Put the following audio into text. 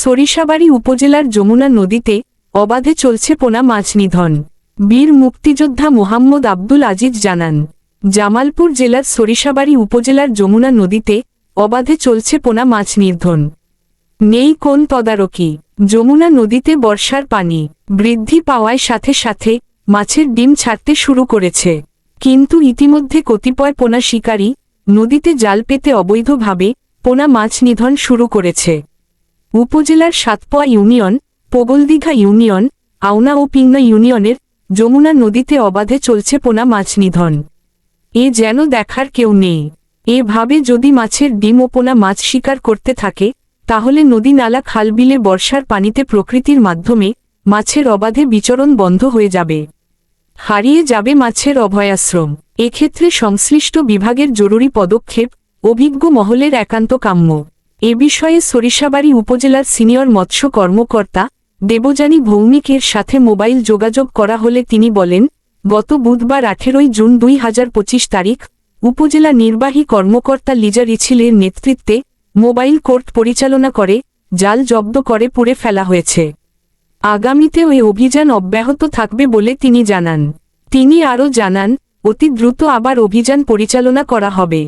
সরিষাবাড়ি উপজেলার যমুনা নদীতে অবাধে চলছে পোনা মাছ নিধন। বীর মুক্তিযোদ্ধা মোহাম্মদ আব্দুল আজিজ জানান, জামালপুর জেলার সরিষাবাড়ি উপজেলার যমুনা নদীতে অবাধে চলছে পোনা মাছ নির্ধন নেই কোন তদারকি? যমুনা নদীতে বর্ষার পানি বৃদ্ধি পাওয়ায় সাথে সাথে মাছের ডিম ছাড়তে শুরু করেছে। কিন্তু ইতিমধ্যে কতিপয় পোনা শিকারী নদীতে জাল পেতে অবৈধভাবে পোনা মাছ নিধন শুরু করেছে। উপজেলার সাতপোয়া ইউনিয়ন, পোগলদিঘা ইউনিয়ন, আউনা ও পিংনা ইউনিয়নের যমুনা নদীতে অবাধে চলছে পোনা মাছ নিধন। এ যেন দেখার কেউ নেই। এভাবে যদি মাছের ডিম ও পোনা মাছ শিকার করতে থাকে, তাহলে নদী নালা খালবিলে বর্ষার পানিতে প্রকৃতির মাধ্যমে মাছের অবাধে বিচরণ বন্ধ হয়ে যাবে। হারিয়ে যাবে মাছের অভয়াশ্রম। এক্ষেত্রে সংশ্লিষ্ট বিভাগের জরুরি পদক্ষেপ, অভিজ্ঞ মহলের একান্ত কাম্য। এ বিষয়ে সরিষাবাড়ি উপজেলার সিনিয়র মৎস্য কর্মকর্তা দেবযানী ভৌমিকের সাথে মোবাইল যোগাযোগ করা হলে তিনি বলেন, গত বুধবার আঠেরোই জুন দুই হাজার পঁচিশ তারিখ উপজেলা নির্বাহী কর্মকর্তা লিজা রিছিলের নেতৃত্বে মোবাইল কোর্ট পরিচালনা করে, জাল জব্দ করে পুড়ে ফেলা হয়েছে। আগামীতে ওই অভিযান অব্যাহত থাকবে বলে তিনি জানান। তিনি আরও জানান, অতি দ্রুত আবার অভিযান পরিচালনা করা হবে।